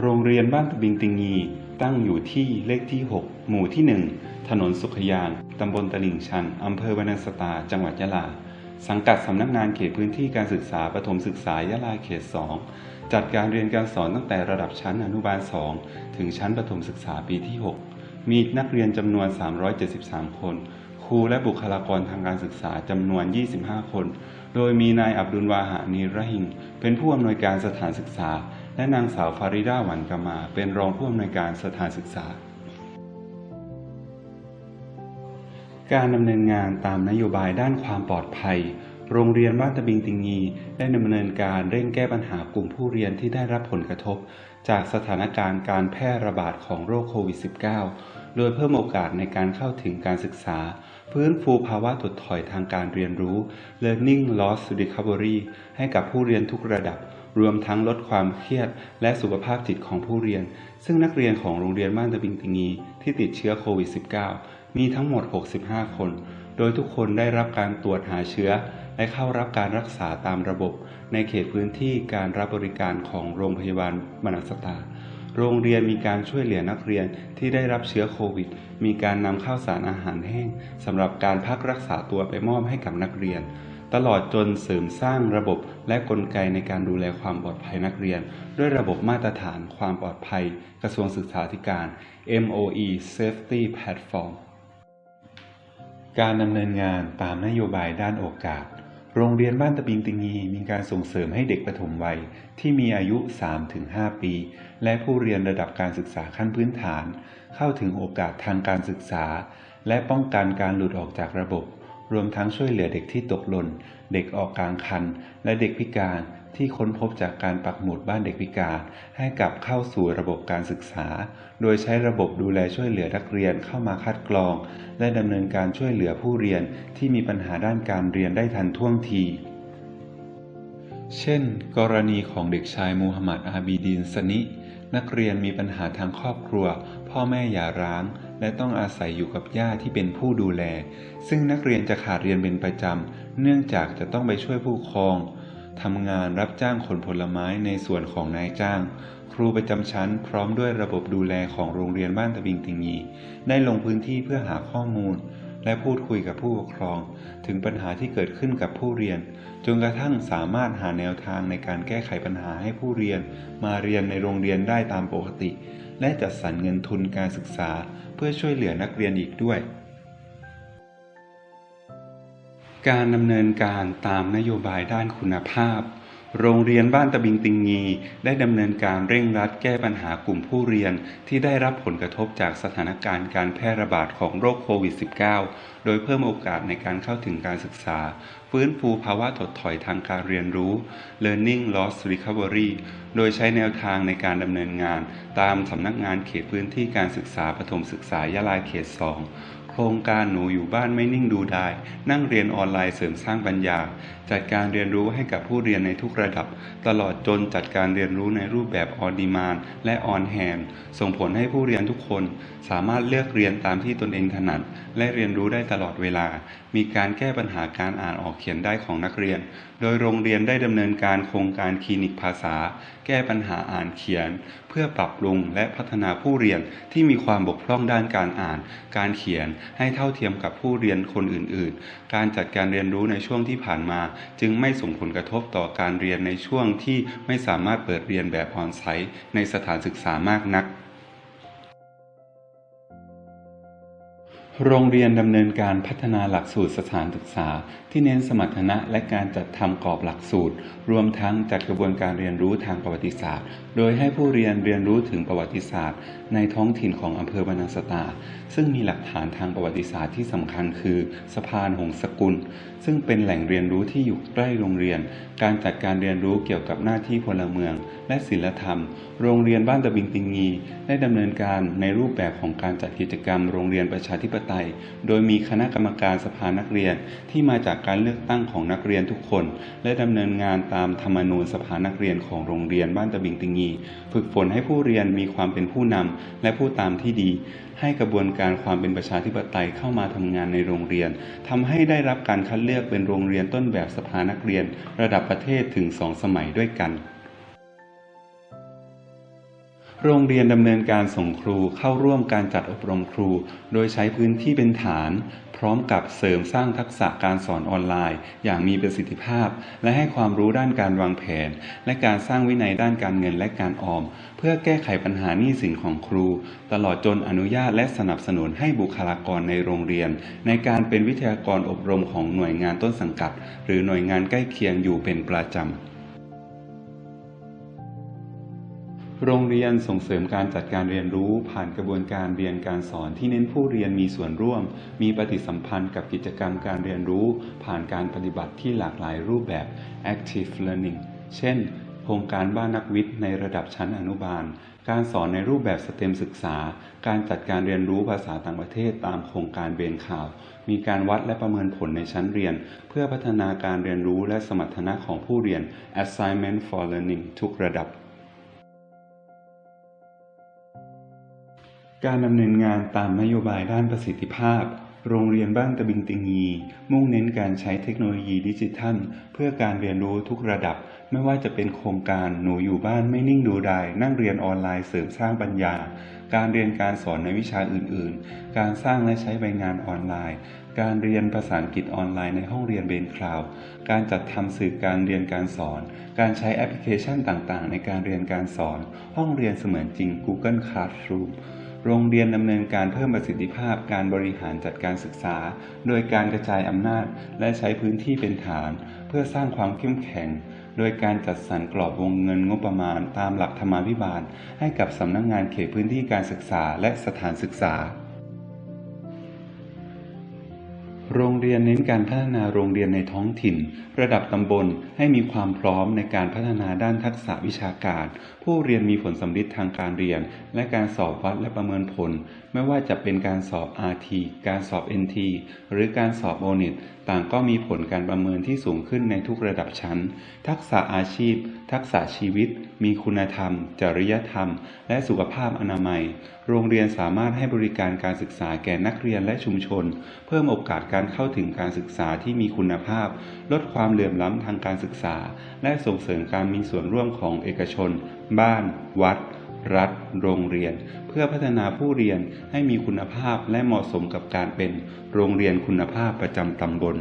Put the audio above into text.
โรงเรียนบ้านตะบิงติงี ตั้งอยู่ที่เลขที่ 6 หมู่ที่ 1 ถนนสุขยาน ตำบลตลิ่งชัน อำเภอวานันสตา จังหวัดยะลา สังกัดสำนักงานเขตพื้นที่การศึกษาประถมศึกษายะลาเขต 2 จัดการเรียนการสอนตั้งแต่ระดับชั้นอนุบาล 2 ถึงชั้นประถมศึกษาปีที่ 6 มีนักเรียนจำนวน 373 คน ครูและบุคลากรทางการศึกษาจำนวน 25 คน โดยมีนายอับดุลวาหานีรหิง เป็นผู้อำนวยการสถานศึกษา และนางสาวฟาริดาหวันกามา เป็นรองผู้อำนวยการสถานศึกษา การดำเนินงานตามนโยบายด้านความปลอดภัย โรงเรียนบ้านตะบิงติงีได้ดำเนินการเร่งแก้ปัญหากลุ่มผู้เรียนที่ได้รับผลกระทบ จากสถานการณ์การแพร่ระบาดของโรคโควิด -19 โดยเพิ่มโอกาสในการเข้าถึงการศึกษาฟื้นฟูภาวะถดถอยทางการเรียนรู้ learning loss recovery ให้กับผู้เรียนทุกระดับ รวมทั้งลดความเครียดและสุขภาพจิตของผู้เรียน ซึ่งนักเรียนของโรงเรียนบ้านตะบิงติงีที่ติดเชื้อโควิด -19 มีทั้งหมด 65 คน โดยทุกคนได้รับการตรวจหาเชื้อ และเข้ารับการรักษาตามระบบ ในเขตพื้นที่การรับบริการของโรงพยาบาลมนัสตาโรงเรียนมีการช่วยเหลือนักเรียนที่ได้รับเชื้อโควิด มีการนำข้าวสารอาหารแห้งสำหรับการพักรักษาตัวไปมอบให้กับนักเรียน ตลอดจนเสริมสร้างระบบและกลไกในการดูแลความปลอดภัยนักเรียน ด้วยระบบมาตรฐานความปลอดภัย กระทรวงศึกษาธิการ MOE Safety Platform การดำเนินงานตามนโยบายด้านโอกาส โรงเรียนบ้านตะบิงติงีมีการส่งเสริมให้เด็กปฐมวัย ที่มีอายุ 3-5 ปี และผู้เรียนระดับการศึกษาขั้นพื้นฐาน เข้าถึงโอกาสทางการศึกษา และป้องกันการหลุดออกจากระบบ รวมทั้งช่วยเหลือเด็กที่ตกหล่น เด็กออกกลางคัน และเด็กพิการที่ค้นพบจากการปักหมุดบ้านเด็กพิการ ให้กลับเข้าสู่ระบบการศึกษา โดยใช้ระบบดูแลช่วยเหลือนักเรียนเข้ามาคัดกรอง และดำเนินการช่วยเหลือผู้เรียนที่มีปัญหาด้านการเรียนได้ทันท่วงทีเช่น กรณีของเด็กชายมูฮัมหมัดอาบีดินสนิ นักเรียนมีปัญหาทางครอบครัว พ่อแม่หย่าร้าง และต้องอาศัยอยู่กับย่าที่เป็นผู้ดูแล ซึ่งนักเรียนจะขาดเรียนเป็นประจำ เนื่องจากจะต้องไปช่วยผู้ครองทำงานรับจ้างขนผลไม้ในส่วนของนายจ้าง ครูประจำชั้นพร้อมด้วยระบบดูแลของโรงเรียนบ้านตะบิงติงงีได้ลงพื้นที่เพื่อหาข้อมูล และพูดคุยกับผู้ปกครอง ถึงปัญหาที่เกิดขึ้นกับผู้เรียน จนกระทั่งสามารถหาแนวทางในการแก้ไขปัญหาให้ผู้เรียน มาเรียนในโรงเรียนได้ตามปกติ และจัดสรรเงินทุนการศึกษาเพื่อช่วยเหลือนักเรียนอีกด้วย การดำเนินการตามนโยบายด้านคุณภาพ โรงเรียนบ้านตะบิงติงงี ได้ดำเนินการเร่งรัดแก้ปัญหากลุ่มผู้เรียนที่ได้รับผลกระทบจากสถานการณ์การแพร่ระบาดของโรคโควิด -19 โดยเพิ่มโอกาสในการเข้าถึงการศึกษา ฟื้นฟูภาวะถดถอยทางการเรียนรู้ learning loss recovery โดยใช้แนวทางในการดำเนินงาน ตามสำนักงานเขตพื้นที่การศึกษาประถมศึกษายะลาเขต 2โครงการหนูอยู่บ้านไม่นิ่งดูไดายนั่งเรียนออนไลน์เสริมสร้างปัญญาจัดการเรียนรู้ให้กับผู้เรียนในทุกระดับ ตลอดจนจัดการเรียนรู้ในรูปแบบออนดีมานและออนแฮนส่งผลให้ผู้เรียนทุกคน สามารถเลือกเรียนตามที่ตนเองถนัด และเรียนรู้ได้ตลอดเวลา มีการแก้ปัญหาการอ่านออกเขียนได้ของนักเรียน โดยโรงเรียนได้ดำเนินการโครงการคลินิกภาษา แก้ปัญหาอ่านเขียน เพื่อปรับปรุงและพัฒนาผู้เรียนที่มีความบกพร่องด้านการอ่าน การเขียนให้เท่าเทียมกับผู้เรียนคนอื่น ๆ การจัดการเรียนรู้ในช่วงที่ผ่านมาจึงไม่ส่งผลกระทบต่อการเรียนในช่วงที่ไม่สามารถเปิดเรียนแบบออนไซต์ในสถานศึกษามากนัก โรงเรียนดำเนินการพัฒนาหลักสูตรสถานศึกษา ที่เน้นสมรรถนะและการจัดทำกรอบหลักสูตร รวมทั้งจัดกระบวนการเรียนรู้ทางประวัติศาสตร์ โดยให้ผู้เรียนเรียนรู้ถึงประวัติศาสตร์ ในท้องถิ่นของอำเภอบรรนังสตา ซึ่งมีหลักฐานทางประวัติศาสตร์ที่สำคัญคือสะพานหงสกุล ซึ่งเป็นแหล่งเรียนรู้ที่อยู่ใกล้โรงเรียน การจัดการเรียนรู้เกี่ยวกับหน้าที่พลเมือง และศิลธรรม โรงเรียนบ้านตะบิงติงงี ได้ดำเนินการในรูปแบบของการจัดกิจกรรม โรงเรียนประชาธิปไตย โดยมีคณะกรรมการสภานักเรียนที่มาจากการเลือกตั้งของนักเรียนทุกคน และดำเนินงานตามธรรมนูญสภานักเรียนของโรงเรียนบ้านตะบิงติงงีฝึกฝนให้ผู้เรียนมีความเป็นผู้นำและผู้ตามที่ดี ให้กระบวนการความเป็นประชาธิปไตยเข้ามาทำงานในโรงเรียนทำให้ได้รับการคัดเลือกเป็นโรงเรียนต้นแบบสภานักเรียน ระดับประเทศถึงสองสมัยด้วยกัน โรงเรียนดำเนินการส่งครูเข้าร่วมการจัดอบรมครู โดยใช้พื้นที่เป็นฐาน พร้อมกับเสริมสร้างทักษะการสอนออนไลน์ อย่างมีประสิทธิภาพ และให้ความรู้ด้านการวางแผน และการสร้างวินัยด้านการเงินและการออม เพื่อแก้ไขปัญหาหนี้สินของครู ตลอดจนอนุญาตและสนับสนุนให้บุคลากรในโรงเรียน ในการเป็นวิทยากรอบรมของหน่วยงานต้นสังกัด หรือหน่วยงานใกล้เคียงอยู่เป็นประจำ โรงเรียนส่งเสริมการจัดการเรียนรู้ ผ่านกระบวนการเรียนการสอนที่เน้นผู้เรียนมีส่วนร่วม มีปฏิสัมพันธ์กับกิจกรรมการเรียนรู้ ผ่านการปฏิบัติที่หลากหลายรูปแบบ active learning เช่น โครงการบ้านนักวิทย์ในระดับชั้นอนุบาล การสอนในรูปแบบสเต็มศึกษา การจัดการเรียนรู้ภาษาต่างประเทศตามโครงการเบนข่าว มีการวัดและประเมินผลในชั้นเรียน เพื่อพัฒนาการเรียนรู้และสมรรถนะของผู้เรียน assignment for learning ทุกระดับ การดำเนินงานตามนโยบายด้านประสิทธิภาพ โรงเรียนบ้านตะบิงติงีมุ่งเน้นการใช้เทคโนโลยีดิจิทัล เพื่อการเรียนรู้ทุกระดับ ไม่ว่าจะเป็นโครงการหนูอยู่บ้านไม่นิ่งดูดายนั่งเรียนออนไลน์เสริมสร้างปัญญา การเรียนการสอนในวิชาอื่นๆ การสร้างและใช้ใบงานออนไลน์ การเรียนภาษาอังกฤษออนไลน์ในห้องเรียนเบนคลาวการจัดทำสื่อการเรียนการสอน การใช้แอปพลิเคชันต่างๆ ในการเรียนการสอน ห้องเรียนเสมือนจริง Google Classroom โรงเรียนดำเนินการเพิ่มประสิทธิภาพการบริหารจัดการศึกษา โดยการกระจายอำนาจและใช้พื้นที่เป็นฐาน เพื่อสร้างความเข้มแข็ง โดยการจัดสรรกรอบวงเงินงบประมาณ ตามหลักธรรมาภิบาล ให้กับสำนักงงานเขตพื้นที่การศึกษาและสถานศึกษา โรงเรียนเน้นการพัฒนาโรงเรียนในท้องถิ่น ระดับตำบลให้มีความพร้อมในการพัฒนาด้านทักษะวิชาการ ผู้เรียนมีผลสัมฤทธิ์ทางการเรียน และการสอบวัดและประเมินผล ไม่ว่าจะเป็นการสอบ RT การสอบ NT หรือการสอบโอนิต ต่างก็มีผลการประเมินที่สูงขึ้นในทุกระดับชั้น ทักษะอาชีพ ทักษะชีวิต มีคุณธรรม จริยธรรม และสุขภาพอนามัย โรงเรียนสามารถให้บริการการศึกษาแก่นักเรียนและชุมชน เพิ่มโอกาสการเข้าถึงการศึกษาที่มีคุณภาพ ลดความเหลื่อมล้ำทางการศึกษา และส่งเสริมการมีส่วนร่วมของเอกชน บ้าน วัด รัฐ โรงเรียน เพื่อพัฒนาผู้เรียนให้มีคุณภาพและเหมาะสมกับการเป็นโรงเรียนคุณภาพประจำตำบล